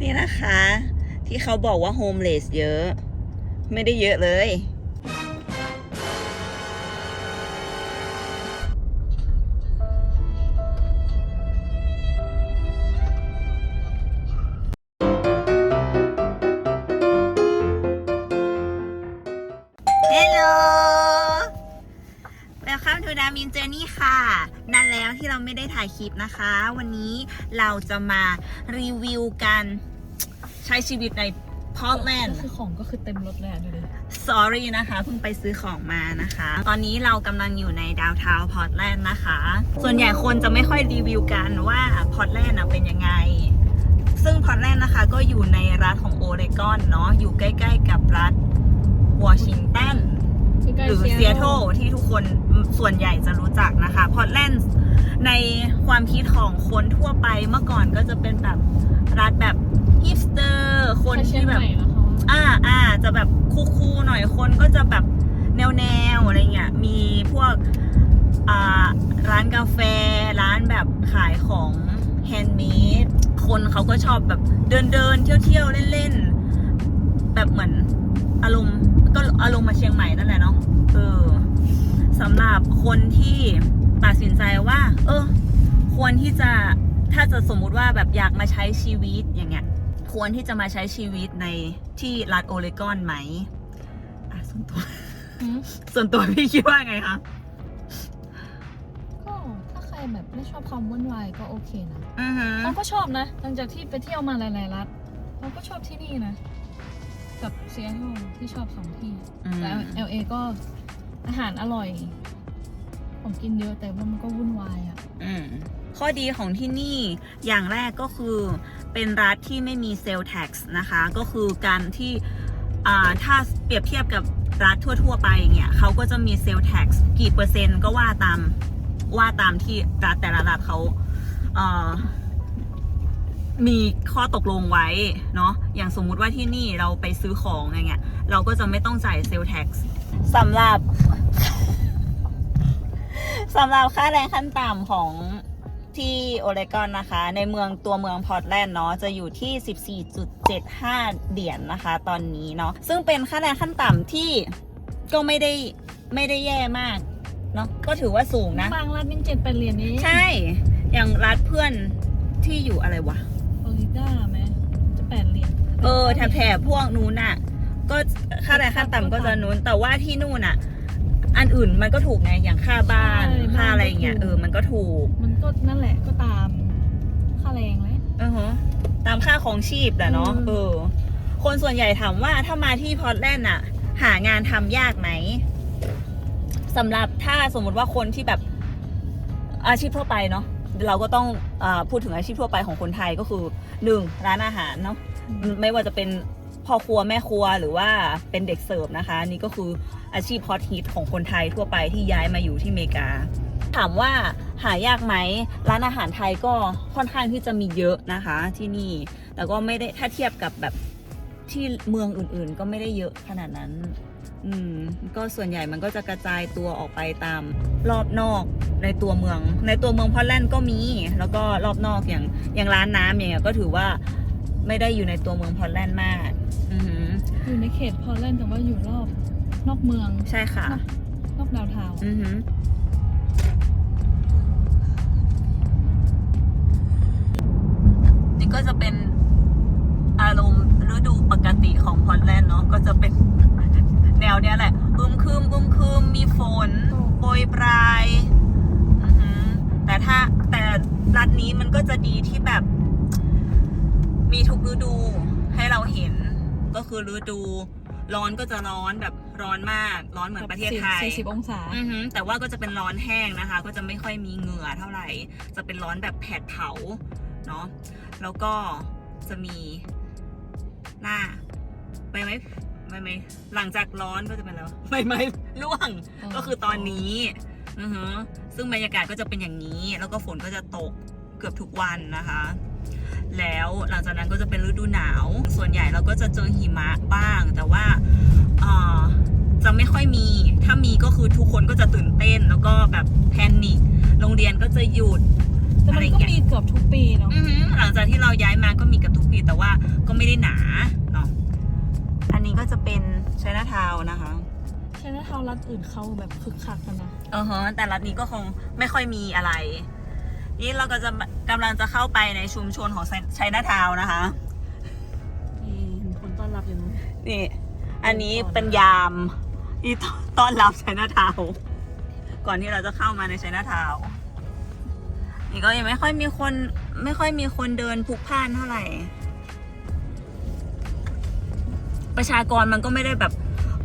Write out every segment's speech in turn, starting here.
นี่นะคะ ที่เขาบอกว่าโฮมเลสเยอะ ไม่ได้เยอะเลย ปนะคะ วันนี้เราจะมารีวิวการใช้ชีวิตในพอร์ตแลนด์ ก็คือของก็คือเต็มรถเลยอะดูดิ sorry นะคะเพิ่งไปซื้อของมานะคะ ตอนนี้เรากำลังอยู่ในดาว t ทาวพอร์ตแลนด์นะคะ ส่วนใหญ่คนจะไม่ค่อยรีวิวกันว่าพอร์ตแลนด์เป็นยังไง ซึ่งพอร์ตแลนด์นะคะก็อยู่ในรัฐของโอเรกอนเนาะอยู่ใกล้ ๆ กับรัฐวอชิงตันหรือเซียโตรที่ทุกคนส่วนใหญ่จะรู้จักนะคะพอร์ตแลนด์ ในความคิดของคนทั่วไปเมื่อก่อนก็จะเป็นแบบรัฐแบบฮิปสเตอร์คนที่แบบ อ่าอ่าจะแบบคูลๆหน่อยคนก็จะแบบแนวแนวๆอะไรเงี้ยมีพวกอ่าร้านกาแฟ ร้านแบบขายของแฮนด์เมดคนเขาก็ชอบแบบเดินเดินๆเที่ยวเที่ยวๆเล่นๆ แบบเหมือนอารมณ์ก็อารมณ์มาเชียงใหม่นั่นแหละเนาะเออสำหรับคนที่ตัดสินใจว่า เออ ควร ที่จะถ้าจะสมมุติว่าแบบอยากมาใช้ชีวิตอย่างเงี้ยควรที่จะมาใช้ชีวิตในที่รัฐโอเรกอนไหมอะส่วนตัวส่วนตัวพี่คิดว่าไงคะก็ถ้าใครแบบไม่ชอบความวุ่นวายก็โอเคนะอือฮึเราก็ชอบนะ หลังจากที่ไปเที่ยวมาหลายๆรัฐเราก็ชอบที่นี่นะ กับเซียโตรที่ชอบสองที่อืมแต่ LA ก็อาหารอร่อยของกินเยอะแต่ว่ามันก็วุ่นวายอะอืม ข้อดีของที่นี่อย่างแรกก็คือเป็นรัฐที่ไม่มีเซลล์แท็กซ์นะคะ ก็คือการที่ถ้าเปรียบเทียบกับรัฐทั่ว ๆ ไปเนี่ยเขาก็จะมีเซลล์แท็กซ์กี่เปอร์เซ็นต์ก็ว่าตามว่าตามที่รัฐแต่ละรัฐเขาเมีข้อตกลงไว้เนาะอย่างสมมุติว่าที่นี่เราไปซื้อของอย่างเงี้ยเราก็จะไม่ต้องจ่ายเซลล์แท็กซ์สำหรับสำหรับค่าแรงขั้นต่ำของ ที่โอเรกอนนะคะ ในเมืองตัวเมืองพอร์ตแลนด์เนาะจะอยู่ที่ 14.75 เหรียญนะคะ ตอนนี้เนาะซึ่งเป็นค่าแรงขั้นต่ำที่ก็ไม่ได้ไม่ได้แย่มากเนาะก็ถือว่าสูงนะ บางรัฐยังเจ็ดแปดเหรียญนี้ ใช่ อย่างรัฐเพื่อนที่อยู่อะไรวะฟลอริดาไหมจะแปดเหรียญเออแถบแถบพวกนู้นน่ะก็ค่าแรงขั้นต่ำก็จะนู้นแต่ว่าที่นู่นน่ะ อันอื่นมันก็ถูกไงอย่างค่าบ้านค่าอะไรอย่างเงี้ยเออมันก็ถูกมันก็นั่นแหละก็ตามค่าแรงเลยอือฮะตามค่าของชีพแหละเนาะอืม เออ คนส่วนใหญ่ถามว่าถ้ามาที่พอร์ตแลนด์อะหางานทำยากไหมสำหรับถ้าสมมุติว่าคนที่แบบอาชีพทั่วไปเนาะเราก็ต้องอาพูดถึงอาชีพทั่วไปของคนไทยก็คือหนึ่งร้านอาหารเนาะ ไม่ว่าจะเป็น พ่อครัวแม่ครัวหรือว่าเป็นเด็กเสิร์ฟนะคะ นี่ก็คืออาชีพฮอตฮิตของคนไทยทั่วไปที่ย้ายมาอยู่ที่อเมริกา ถามว่าหายากไหมร้านอาหารไทยก็ค่อนข้างที่จะมีเยอะนะคะที่นี่แต่ก็ไม่ได้ถ้าเทียบกับแบบที่เมืองอื่นๆ ก็ไม่ได้เยอะขนาดนั้น อืม ก็ส่วนใหญ่มันก็จะกระจายตัวออกไปตามรอบนอกในตัวเมือง ในตัวเมืองพอลแลนด์ก็มี แล้วก็รอบนอกอย่างอย่างร้านน้ำอย่างเงี้ยก็ถือว่าไม่ได้อยู่ในตัวเมืองพอลแลนด์มาก อือหืออยู่ในเขตพอร์ตแลนด์แต่ว่าอยู่รอบนอกเมืองใช่ค่ะ นอกดาวน์ทาวน์อือหือนี่ก็จะเป็นอารมณ์ฤดูปกติของพอร์ตแลนด์เนาะก็จะเป็นแนวเนี้ยแหละอึมครึมอึมครึมมีฝนโปรยปลายอือหือแต่ถ้าแต่รัฐนี้มันก็จะดีที่แบบ มีทุกฤดูให้เราเห็น ก็คือฤดูร้อนก็จะร้อนแบบร้อนมากร้อนเหมือนประเทศไทยสี่สิบองศาอือหือแต่ว่าก็จะเป็นร้อนแห้งนะคะ ก็จะไม่ค่อยมีเหงื่อเท่าไหร่ จะเป็นร้อนแบบแผดเผาเนาะแล้วก็จะมีหน้าใบไม้ใบไม้หลังจากร้อนก็จะเป็นแล้วใบไม้ร่วงอ๋อก็คือตอนนี้อือหือซึ่งบรรยากาศก็จะเป็นอย่างนี้ แล้วก็ฝนก็จะตกเกือบทุกวันนะคะ แล้วหลังจากนั้นก็จะเป็นฤดูหนาว ส่วนใหญ่เราก็จะเจอหิมะบ้าง แต่ว่าเอ่อจะไม่ค่อยมี ถ้ามีก็คือทุกคนก็จะตื่นเต้น แล้วก็แบบแพนิคโรงเรียนก็จะหยุดแต่อะมัไรนอย่างก็เงี้ยมีเกือบทุกปีเนาะอือหือหลังจากที่เราย้ายมาก็มีกับทุกปีแต่ว่าไม่ได้หนาเนาะอันนี้ก็จะเป็นไชน่าทาวนะคะใช่นะเท้ารัดอื่นเขาแบบคึกคักกันนะเออฮะแต่รัฐนี้ก็คงไม่ค่อยมีอะไร นี่เราก็จะ กำลังจะเข้าไปในชุมชนของไชน่าทาวนะคะ นี่เห็นคนต้อนรับอยู่นู้นนี่ อันนี้เป็นยามที่ต้อนรับไชน่าทาวน์ก่อนที่เราจะเข้ามาในไชน่าทาวน์นี่ก็ยังไม่ค่อยมีคนไม่ค่อยมีคนเดินพลุกพล่านเท่าไหร่ ประชากรมันก็ไม่ได้แบบ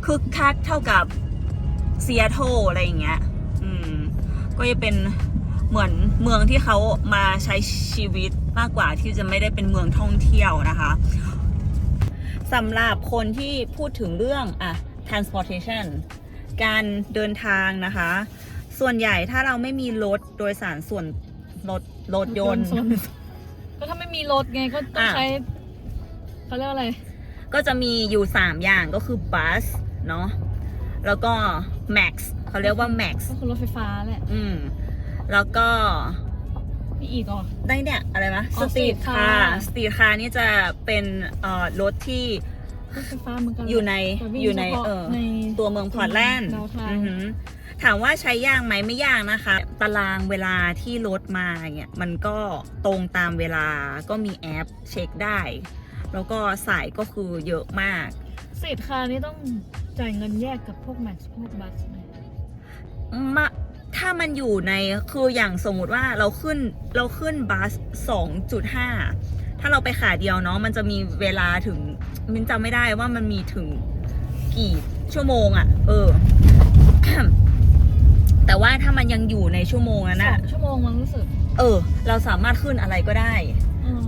คึกคักเท่ากับเซียโตรอะไรอย่างเงี้ย อืม ก็จะเป็น เหมือนเมืองที่เขามาใช้ชีวิตมากกว่าที่จะไม่ได้เป็นเมืองท่องเที่ยวนะคะสำหรับคนที่พูดถึงเรื่องอะ transportation การเดินทางนะคะ ส่วนใหญ่ถ้าเราไม่มีรถโดยสารส่วนรถรถยนต์ส่วนก็ถ้าไม่มีรถไงก็ต้องอะใช้เขาเรียกว่าอะไร ก็จะมีอยู่ 3 อย่างก็คือบัสเนาะแล้วก็ max เขาเรียกว่า max ก็คือรถไฟฟ้าแหละอืม แล้วก็มีอีกอ๋อได้เนี่ยอะไรนะอ๋สอตรีท street คา car ร์สตรีทคาร์นี่จะเป็นเอ่อรถที่ รถไฟฟ้าเหมือนกันอยู่ในแต่วิ่งอยู่ในฉพาะเออ ในตัวเมืองพอร์ตแลนด์ดาวทาวอือหือถามว่าใช้ยากไหมไม่ยากนะคะ ตารางเวลาที่รถมาเนี่ยมันก็ตรงตามเวลาก็มีแอปเช็คได้ แล้วก็สายก็คือเยอะมากสตรีทคาร์นี่ต้องจ่ายเงินแยกกับพวกแม็กซ์พวกบัสไหม มา ถ้ามันอยู่ในคืออย่างสมมุติว่าเราขึ้นเราขึ้นบัส2.5 ถ้าเราไปขาเดียวเนาะมันจะมีเวลาถึงมินจำไม่ได้ว่ามันมีถึงกี่ชั่วโมงอะ่ะ เออ แต่ว่าถ้ามันยังอยู่ในชั่วโมงนั้นสออะงชั่วโมงมันรู้สึกเออ เราสามารถขึ้นอะไรก็ได้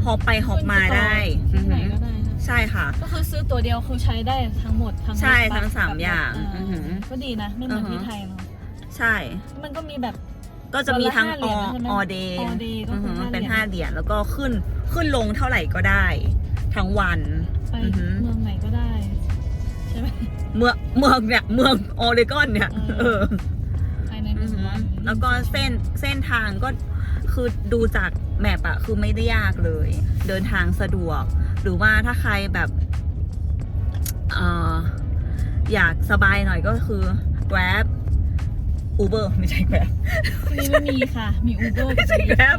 เฮอปไปฮอปมาได้ขึ้นไปต่อที่ไหนอือหือก็ได้ค่ะใช่ค่ะ ก็คือซื้อตัวเดียวคือใช้ได้ทั้งหมดทั้งใช่รถบัสทั้งสามกับรถอย่างอ่อือหือ ก็ดีนะไม่เหมือนอือหือที่ไทยเนาะ ใช่ มันก็มีแบบ ก็จะมีทั้งวันละอห้าเหรียญใช่ไหมอเดย์ all day ก็คือห้าเป็นเหรียญห้าเหรียญแล้วก็ขึ้นขึ้นลงเท่าไหร่ก็ได้ ทั้งวันไปอือหือเมืองไหนก็ได้ใช่ไหมเมืองเมืองเนี่ยเมืองออเรกอนเนี่ยอืมเออภายในหอืนึ่องหือวันแล้วก็เส้นเส้นทางก็คือดูจากแมปอะคือไม่ได้ยากเลย เดินทางสะดวก หรือว่าถ้าใครแบบเอ่ออยากสบายหน่อยก็คือ Grab Uber ไม่ใช่ Grab ที่นี่ไม่มีค่ะ มีอูเบอร์ไม่ใช่ Grab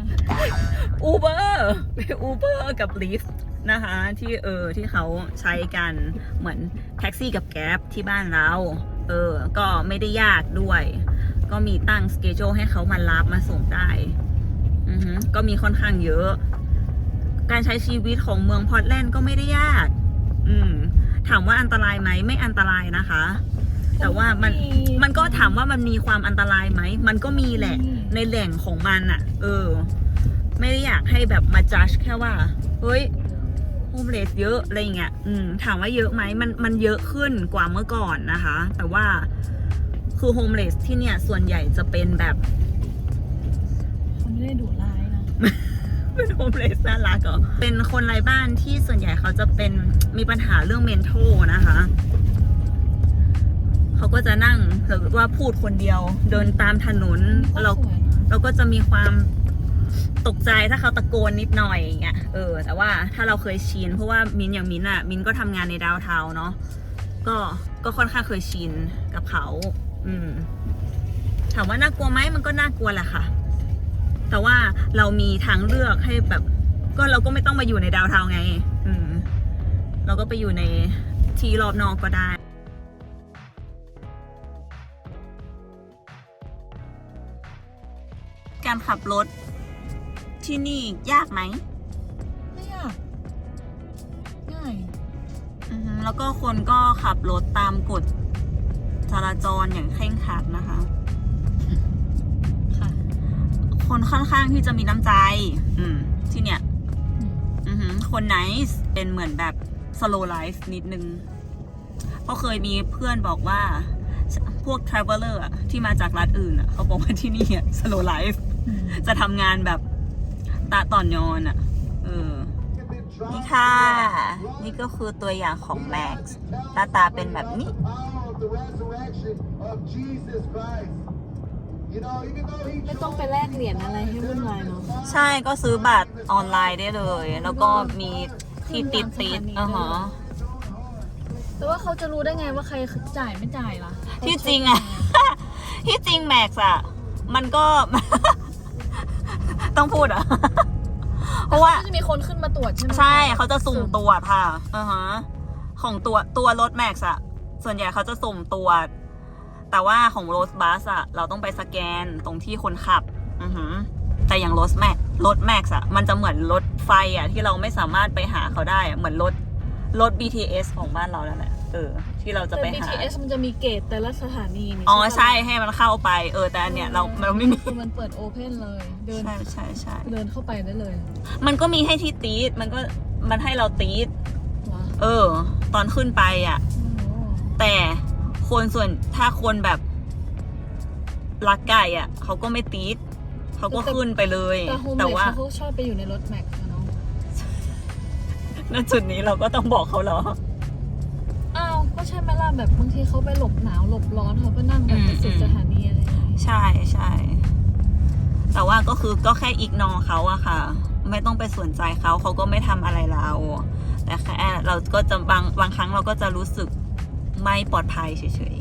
Uber Uber กับ Lyft นะคะที่เออที่เขาใช้กันเหมือนแท็กซี่กับแก b ที่บ้านเราเออก็ไม่ได้ยากด้วย ก็มีตั้งสเกจ e ให้เขามารับมาส่งได้อือฮึก็มีค่อนข้างเยอะ การใช้ชีวิตของเมืองพอร์ตแลนด์ก็ไม่ได้ยาก อืมถามว่าอันตรายไหมไม่อันตรายนะคะ แต่ว่ามันมันก็ถามว่ามันมีความอันตรายไหม มันก็มีแหละ ในแหล่งของมันอะเออ ไม่ได้อยากให้แบบมาจัดแค่ว่า เฮ้ยโฮมเลสเยอะอะไรอย่างเงี้ยอืมถามว่าเยอะไหมมันมันเยอะขึ้นกว่าเมื่อก่อนนะคะ แต่ว่าคือโฮมเลสที่เนี่ย ส่วนใหญ่จะเป็นแบบเขาไม่ได้ดุร้ายนะเป็นโฮมเลสน่ารักเหรอเป็นคนไร้บ้านที่ส่วนใหญ่เขาจะเป็นมีปัญหาเรื่องเมนโทนะคะ เขาก็จะนั่งหรือว่าพูดคนเดียว เดินตามถนนก็เราสวยเราก็จะมีความตกใจถ้าเขาตะโกนนิดหน่อยอย่างเงี้ยเออ แต่ว่าถ้าเราเคยชินเพราะว่ามินอย่างมินอะมินก็ทำงานในดาวเทาเนาะก็ก็ค่อนข้างเคยชินกับเขา อืม ถามว่าน่ากลัวไหมมันก็น่ากลัวแหละค่ะ แต่ว่าเรามีทางเลือกให้แบบ ก็เราก็ไม่ต้องมาอยู่ในดาวเทาไง อืม เราก็ไปอยู่ในที่รอบนอกก็ได้ การขับรถ ที่นี่ยากไหมไม่ยากง่ายอือฮึแล้วก็คนก็ขับรถตามกฎจราจรอย่างเคร่งครัดนะคะ ค่ะ คนค่อนข้างที่จะมีน้ำใจ อืม ที่เนี่ย อืม อือฮึคนไนส์เป็นเหมือนแบบ slow life นิดนึงเพราะเคยมีเพื่อนบอกว่า พวก traveler อะที่มาจากรัฐอื่นอะเขาบอกว่าที่นี่อะ slow life อืม จะทำงานแบบตาต่อนยอนอะ่ะ เออ นี่ค่ะ นี่ก็คือตัวอย่างของ Max หน้าตาเป็นแบบนี้ ไม่ต้องไปแลกเหรียญอะไรให้วุ่นวายเนาะใช่ก็ซื้อบัตรออนไลน์ได้เลย แล้วก็มีที่ติดติดขึ้นอ่าตามสถานีฮะแต่ว่าเขาจะรู้ได้ไงว่าใครจ่ายไม่จ่ายล่ะ ที่จริงอะ ที่จริงแม็กซ์อะมันก็ ต้องพูดเหรอะเพราะว่าก็จะมีคนขึ้นมาตรวจใช่ไหมใช่เขาจะสุ่มตรวจค่ะอ่าฮะของตัวตัวรถแม็กซ์อะส่วนใหญ่เขาจะสุ่มตรวจ แต่ว่าของรถบัสอะเราต้องไปสแกนตรงที่คนขับ อือหือแต่อย่างรถแม็กรถแม็กซ์อะมันจะเหมือนรถไฟอะที่เราไม่สามารถไปหาเขาได้อะเหมือนรถรถ BTS ของบ้านเราแล้วแหละ เออ ที่เราจะแต่ ไปหา BTS มันจะมีเกตแต่ละสถานีนี่อ๋อปะใช่ให้มันเข้าไป เออแต่อันเนี้ยเราเราไม่มีคือมันเปิดโอเพนเลย เดินใช่ใช่ใช่เดินเข้าไปได้เลยมันก็มีให้ที่ตีดมันก็มันให้เราตีดเหรอเออ ตอนขึ้นไปอะโอ้โหแต่คนส่วนถ้าคนแบบรักไก่อะเขาก็ไม่ตีดเขาก็ขึ้นไปเลย แต่โฮมแต่เลสว่า เขาชอบไปอยู่ในรถแม็กอะเนาะณจุดนี้เราก็ต้องบอกเขาเหรออ้าว ก็ใช่ไหมล่ะแบบบางทีเขาไปหลบหนาวหลบร้อนเขาก็นั่งแบบไปสุดอืมสถานีอะไรอย่างเงี้ยใช่ใช่ แต่ว่าก็คือก็แค่อีกนอเขาอะค่ะ ไม่ต้องไปสนใจเขาเขาก็ไม่ทำอะไรเรา แต่แค่เราก็จะบางบางครั้งเราก็จะรู้สึกไม่ปลอดภัยเฉย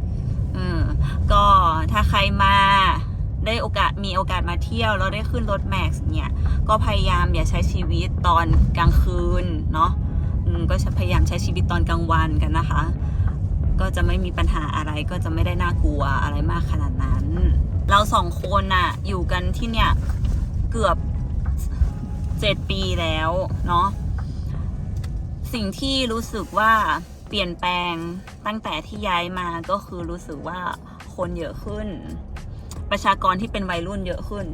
ๆอืมก็ถ้าใครมาได้โอกาสมีโอกาสมาเที่ยวแล้วได้ขึ้นรถแม็กซ์เนี่ย ก็พยายามอย่าใช้ชีวิตตอนกลางคืนเนาะอืม ก็จะพยายามใช้ชีวิตตอนกลางวันกันนะคะ ก็จะไม่มีปัญหาอะไรก็จะไม่ได้น่ากลัวอะไรมากขนาดนั้น เราสองคนน่ะอยู่กันที่เนี่ยเกือบเจ็ดปีแล้วเนาะสิ่งที่รู้สึกว่าเปลี่ยนแปลงตั้งแต่ที่ย้ายมาก็คือรู้สึกว่าคนเยอะขึ้น ประชากรที่เป็นวัยรุ่นเยอะขึ้น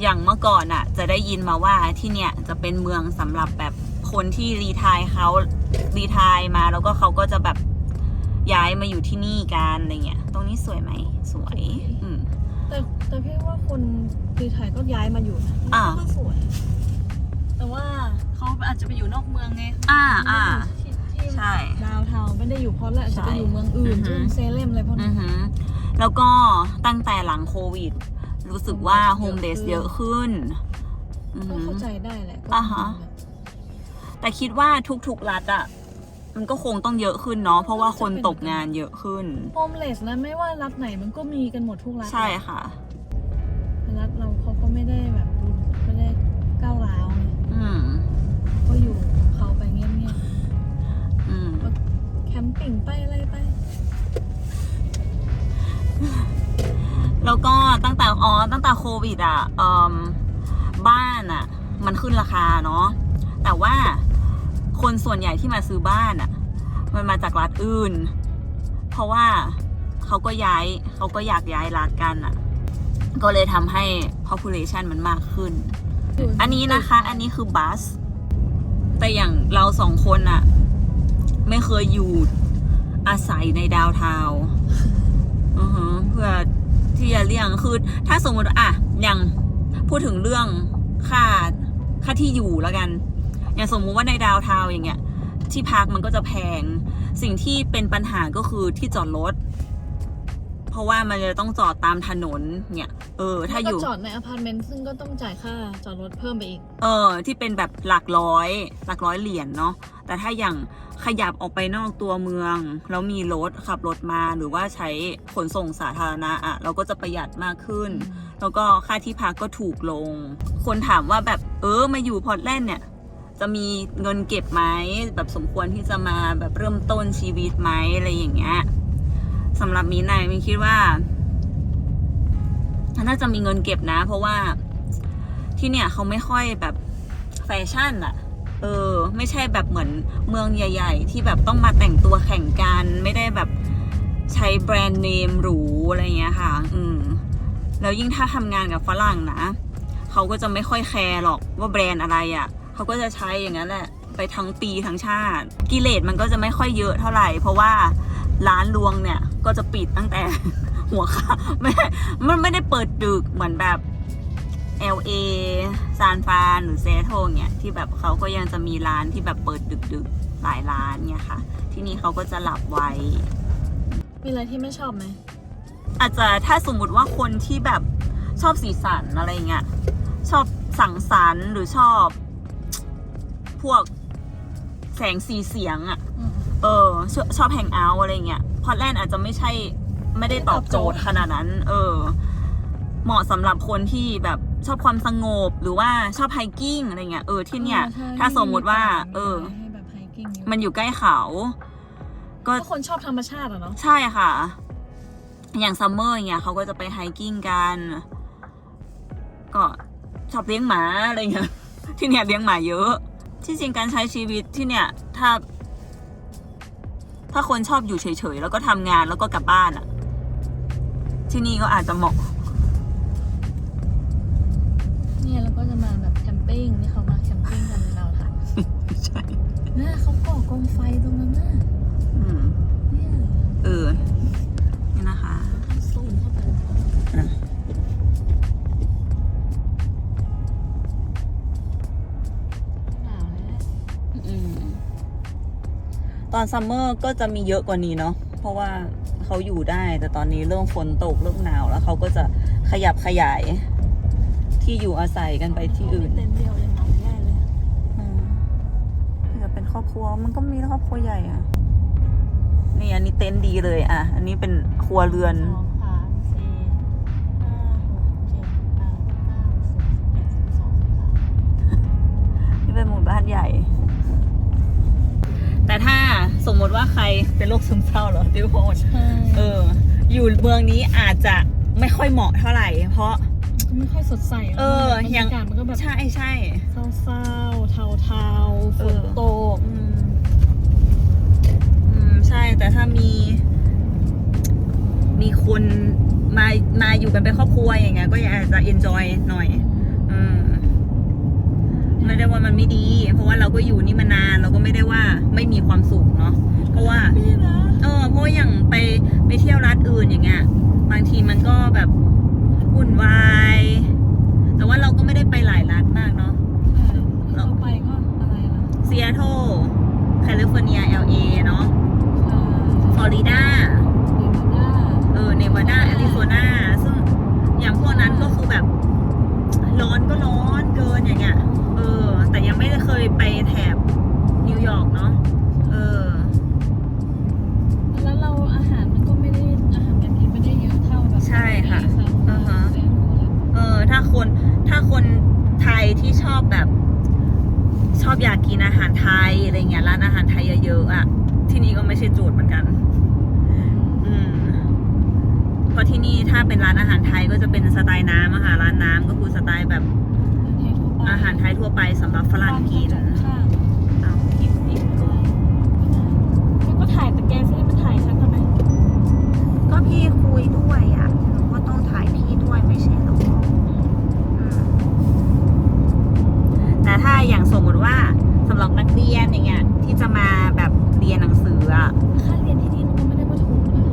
อย่างเมื่อก่อนอะจะได้ยินมาว่าที่เนี่ยจะเป็นเมืองสำหรับแบบ คนที่รีไทายเขารีไทายมาแล้วก็เขาก็จะแบบย้ายมาอยู่ที่นี่กันอะไรเงี้ย ตรงนี้สวยไหมสวย อืม แต่แต่พี่ว่าคนรีไทยก็ย้ายมาอยู่นะอ่า ก็สวย แต่ว่าเขาอาจจะไปอยู่นอกเมืองไงอ่าอ่า ที่ที่ใช่ ดาวเทาไม่ได้อยู่เพราะแล้วอาจจะไปอยู่เมืองอื่นใช่ เช่นเซเลมอะไรพวกอืนี้ อหือแล้วก็ตั้งแต่หลังโควิด รู้สึกว่าโฮมเดสเยเยอะอะขึ้ขึ้นนอือก็หือ เข้าใจได้แหละก็อ่าฮะ แต่คิดว่าทุกๆรัฐอะมันก็คงต้องเยอะขึ้นเนาะเพราะว่าคนตกงานเยอะขึ้น โฮมเลสนะไม่ว่ารัฐไหนมันก็มีกันหมดทุกรัฐใช่ค่ะแต่รัฐเราเขาก็ไม่ได้แบบไม่ได้ก้าวร้าวไงอืมก็อยู่ของเขาไปเงียบอืมๆแคมปิ้งไปอะไรไป แล้วก็ตั้งแต่อ๋อตั้งแต่โควิดอะเอ่มบ้านอะ มันขึ้นราคาเนาะแต่ว่า คนส่วนใหญ่ที่มาซื้อบ้านอะ มันมาจากรัฐอื่น เพราะว่าเขาก็ย้ายเขาก็อยากย้ายรัฐกันอะ ก็เลยทำให้ population มันมากขึ้น อันนี้นะคะ อันนี้คือบัส แต่อย่างเราสองคนอะไม่เคยอยู่อาศัยในดาวทาวอือฮึเพื่อที่จะเลี่ยงคือถ้าสมมติอะอย่างพูดถึงเรื่องค่าค่าที่อยู่แล้วกัน อย่างสมมุติว่าในดาวน์ทาวน์อย่างเงี้ยที่พักมันก็จะแพง สิ่งที่เป็นปัญหาก็คือที่จอดรถ เพราะว่ามันจะต้องจอดตามถนน เนี่ย เออ ถ้าอยู่แล้วก็จอดในอพาร์ตเมนต์ซึ่งก็ต้องจ่ายค่าจอดรถเพิ่มไปอีก เออ ที่เป็นแบบหลักร้อย หลักร้อยเหรียญเนาะ แต่ถ้าอย่างขยับออกไปนอกตัวเมือง แล้วมีรถขับรถมาหรือว่าใช้ขนส่งสาธารณะอะเราก็จะประหยัดมากขึ้น แล้วก็ค่าที่พักก็ถูกลง คนถามว่าแบบเออมาอยู่พอร์ตแลนด์เนี่ย จะมีเงินเก็บไหมแบบสมควรที่จะมาแบบเริ่มต้นชีวิตไหมอะไรอย่างเงี้ยสำหรับมีนายมีคิดว่าน่าจะมีเงินเก็บนะ เพราะว่าที่เนี่ยเขาไม่ค่อยแบบแฟชั่นอะเออ ไม่ใช่แบบเหมือนเมืองใหญ่ ๆ ที่แบบต้องมาแต่งตัวแข่งกันไม่ได้แบบใช้แบรนด์เนมหรูอะไรเงี้ยค่ะ อืม แล้วยิ่งถ้าทำงานกับฝรั่งนะ เขาก็จะไม่ค่อยแคร์หรอกว่าแบรนด์อะไรอะ่ะ เขาก็จะใช้อย่างนั้นแหละไปทั้งปีทั้งชาติ กิเลสมันก็จะไม่ค่อยเยอะเท่าไหร่ เพราะว่าร้านรวงเนี่ยก็จะปิดตั้งแต่หัวค่ำไม่มันไม่ได้เปิดดึกเหมือนแบบ LA ซานฟรานหรือเซโทเนี่ยที่แบบเขาก็ยังจะมีร้านที่แบบเปิดดึกๆหลายร้านเนี่ยค่ะ ที่นี่เขาก็จะหลับไวมีอะไรที่ไม่ชอบไหมอาจจะถ้าสมมุติว่าคนที่แบบชอบสีสันอะไรเงี้ยชอบสังสรรค์หรือชอบ พวกแสงสีเสียงอะอืมเออชอบชอบแฮงเอาท์อะไรเงี้ยพอร์ตแลนด์อาจจะไม่ใช่ไม่ได้ตอบโจทย์ขนาดนั้น เออ เหมาะสำหรับคนที่แบบชอบความสงบหรือว่าชอบไฮกิ้งอะไรเงี้ยเออที่เนี่ยใช่ถ้าสมมุติว่า เออให้แบบไฮกิ้งเยอะมันอยู่ใกล้เขาก็ก็คนชอบธรรมชาติอะเนาะใช่ค่ะ อย่างซัมเมอร์อย่างเงี้ยเขาก็จะไปไฮกิ้งกัน ก็ชอบเลี้ยงหมาอะไรเงี้ยที่เนี่ยเลี้ยงหมาเยอะ ที่จริงการใช้ชีวิตที่เนี่ยถ้า ถ้าคนชอบอยู่เฉยๆ แล้วก็ทำงานแล้วก็กลับบ้านอะที่นี่ก็อาจจะเหมาะ เนี่ยแล้วก็จะมาแบบแคมปิ้งนี่เขามาแคมปิ้งกันในดาวถ่ายใช่น่าเขาก่อกองไฟตรงนั้นน่ะอืมเนี่ยเออ ตอนซัมเมอร์ก็จะมีเยอะกว่านี้เนาะเพราะว่าเขาอยู่ได้แต่ตอนนี้เริ่มฝนตกเริ่มหนาวแล้วเขาก็จะขยับขยาย ที่อยู่อาศัยกันไปที่อื่นเต็นท์เดียวยังหนาวแย่เลยอืมจะเป็นครอบครัวมันก็มีครอบครัวใหญ่อะนี่อันนี้เต็นท์ดีเลยอะอันนี้เป็นครัวเรือน สองสามสี่ห้าหกเจ็ดแปดเก้าสิบสิบเอ็ดสิบสองสิบสาม นี่เป็นหมู่บ้านใหญ่ แต่ถ้าสมมติว่าใครเป็นโรคซึมเศร้าเหรอดิวโพนใช่เออ อยู่เมืองนี้อาจจะไม่ค่อยเหมาะเท่าไหร่ เพราะก็ไม่ค่อยสดใสเออออย่างกาศมันก็แบบใช่ใช่เศร้าๆเทาๆฝเออนตกอืมอืมใช่ แต่ถ้ามี มีคนมามาอยู่กันเป็นครอบครัวอย่างเงี้ยก็อยากจะ enjoy หน่อย อืมไม่ ได้ว่ามันไม่ดี เพราะว่าเราก็อยู่นี่มานานเราก็ไม่ได้ว่าไม่มีความสุขเนาะเพราะว่านี่นะเออเพราะว่าอย่างไปไปเที่ยวรัฐอื่นอย่างเงี้ยบางทีมันก็แบบวุ่นวายแต่ว่าเราก็ไม่ได้ไปหลายรัฐมากเนาะเราไปก็อะไรนะซีแอตเทิลแคลิฟอร์เนีย LA เนาะใช่ฟลอริดาเนวาดาเออเนวาดาแอริโซนาซึ่งอย่างพวกนั้นก็คือแบบร้อนก็ร้อนเกินอย่างเงี้ยเออ แต่ยังไม่ได้เคยไปแถบนิวยอร์กเนาะเออ แล้วเราอาหารมันก็ไม่ได้อาหารการกินไม่ได้เยอะเท่าแบบใช่ค่ะที่เขาอ่าฮะแสนรู้เลยเออ ถ้าคนถ้าคนไทยที่ชอบแบบ ชอบอยากกินอาหารไทยอะไรเงี้ยร้านอาหารไทยเยอะๆอะที่นี่ก็ไม่ใช่โจทย์เหมือนกัน อืมเพราะที่นี่ถ้าเป็นร้านอาหารไทยก็จะเป็นสไตล์น้ำอะค่ะร้านน้ำก็คือสไตล์แบบ อาหารไทยทั่วไปสำหรับฝรั่งกินบ้ากระอ้างเอากินอีกก็แล้วก็ถ่ายตะแกรงซิให้มันถ่ายชัดทำไมก็พี่คุยด้วยอะหนูก็ต้องถ่ายพี่ด้วยไม่ใช่หรอแต่ถ้าอย่างสมมติว่าสำหรับนักเรียนอย่างเงี้ยที่จะมาแบบเรียนหนังสืออะค่าเรียนที่นี่มันไม่ได้ว่าถูกนะ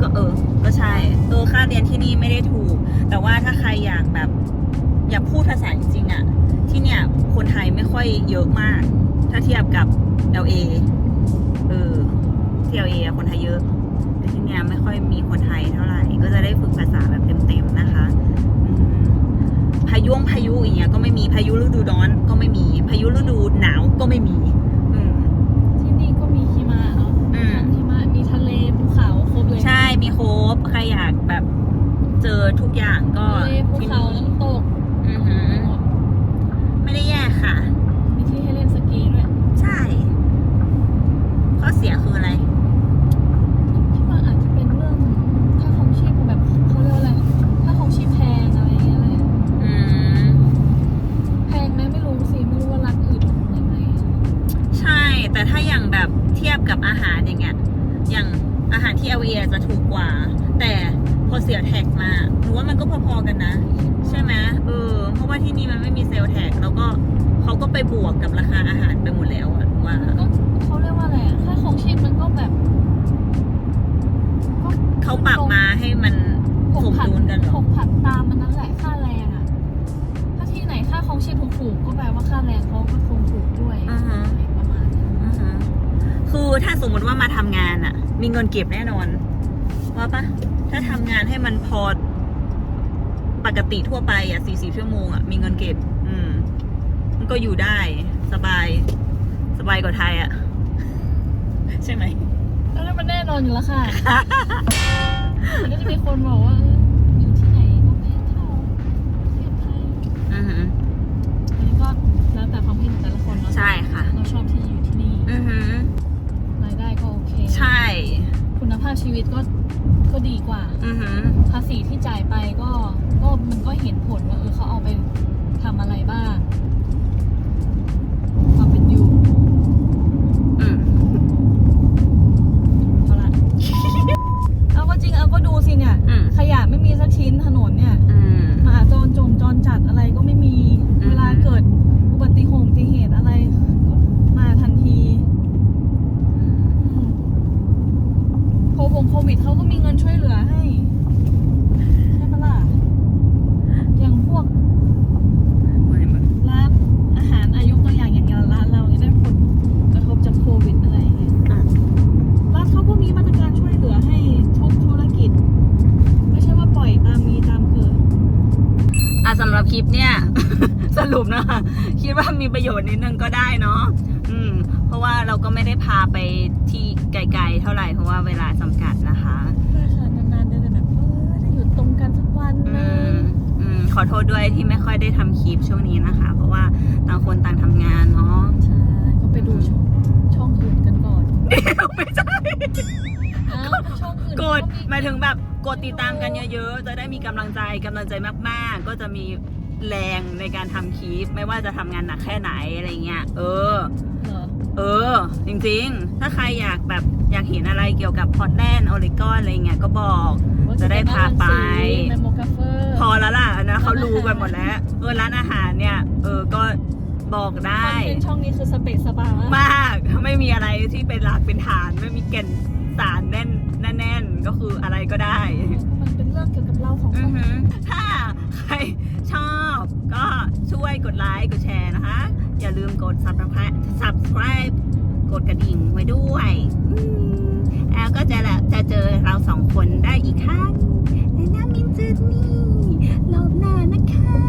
ก็เออ ก็ใช่เออค่าเรียนที่นี่ไม่ได้ถูก แต่ว่าถ้าใครอยากแบบ อยากพูดภาษาจริงๆอะที่เนี่ย คนไทยไม่ค่อยเยอะมาก ถ้าเทียบกับ LA เออที่ LA อะคนไทยเยอะแต่ที่เนี่ยไม่ค่อยมีคนไทยเท่าไหร่ ก็จะได้ฝึกภาษาแบบเต็มๆนะคะอืมพายุงพายุอย่างเงี้ยก็ไม่มีพายุฤดูร้อนก็ไม่มีพายุฤดูหนาวก็ไม่มี อืม ที่นี่ก็มีหิมะเนาะอืมทั้งหิมะมีทะเลภูเขาครบเลยใช่มีโครบใครอยากแบบเจอทุกอย่างก็ทะเลภูเขาน้ำตก อือหือ ไม่ได้แย่ ค่ะ มีที่ให้เล่นสกีด้วย ใช่ ข้อเสียคืออะไร ถ้าสมมติว่ามาทำงานอะมีเงินเก็บแน่นอนว่าปะถ้าทำงานให้มันพอปกติทั่วไปอะสี่สิบชั่วโมงอะมีเงินเก็บ อืม มันก็อยู่ได้สบาย สบายกว่าไทยอะใช่ไหมแล้วนั่นมันแน่นอนอยู่แล้วค่ะมันก็จะมีคนบอกว่าเอออยู่ที่ไหนก็ไม่เท่าประเทศไทยอือหืออันนี้ก็แล้วแต่ความคิดของแต่ละคนเนาะใช่ค่ะ เราชอบที่อยู่ที่นี่ อือหื ใช่ คุณภาพชีวิตก็ก็ดีกว่าอือหือภาษีที่จ่ายไปก็ก็มันก็เห็นผลว่าเออเขาเอาไปทำอะไรบ้างความเป็นอยู่ อืม เอาละ เอาก็จริงเอาก็ดูสิเนี่ย อืม ขยะไม่มีสักชิ้นถนนเนี่ย อืม หมาจรจงจรจัดอะไรก็ไม่มี อืม เวลาเกิดอุบัติเหตุอุบัติเหตุอะไรก็มาทันทีอืมโควงโควิดเขาก็มีเงินช่วยเหลือให้ใช่ปะล่ะอย่างพวก ไม่มึง ร้านอาหารอายุตัวอย่างอย่างร้านเราเนี่ยได้ผลกระทบจากโควิดอะไรอย่างเงี้ย อะ รัฐเขาก็มีมาตรการช่วยเหลือให้ทุกธุรกิจ ไม่ใช่ว่าปล่อยตามมีตามเกิด อะสำหรับคลิปเนี่ย สรุปนะคะคิดว่ามีประโยชน์นิดนึงก็ได้เนาะอืม เพราะว่าเราก็ไม่ได้พาไปที่ไกลๆ เท่าไหร่เพราะว่าเวลาจำกัดนะคะใช่ค่ะนานๆจะแบบเออจะอยู่ตรงกันสักวันอืนึมงอืมขอโทษด้วยที่ไม่ค่อยได้ทำคลิปช่วงนี้นะคะ เพราะว่าต่างคนต่างทำงานเนาะ ใช่ก็ไปดูช่องช่องอื่นกันก่อนไม่ใช่อ้าวช่องอื่นกดเขหมายถึงแบบกดติดตามกันเยอะๆ จะได้มีกำลังใจกำลังใจมากๆ ก็จะมี แรงในการทำคลิป ไม่ว่าจะทำงานหนักแค่ไหนอะไรเงี้ย เออ เหรอเออ จริงๆ ถ้าใครอยากแบบอยากเห็นอะไรเกี่ยวกับพอร์ตแลนด์ออริกอนอะไรเงี้ยก็บอก จะได้พาไป เมโมกาเฟอร์พอแล้วล่ะอันนะเขารู้กันหมดแล้ว เออร้านอาหารเนี่ย เออก็บอกได้ คอนเทนต์ช่องนี้คือสเปซสปามาก มากไม่มีอะไรที่เป็นหลักเป็นฐาน ไม่มีแก่นสารแน่นแน่นๆก็คืออะไรก็ได้มัน เรื่องเกี่ยวกับเราของอืคนหือถ้าใครชอบก็ช่วยกดไลค์กดแชร์นะคะ อย่าลืมกด subscribe subscribe กดกระดิ่งไว้ด้วยอืมแล้วก็จะละจะเจอเราสองคนได้อีกครั้งในน้ามินเจอนี่รอบหน้านะคะ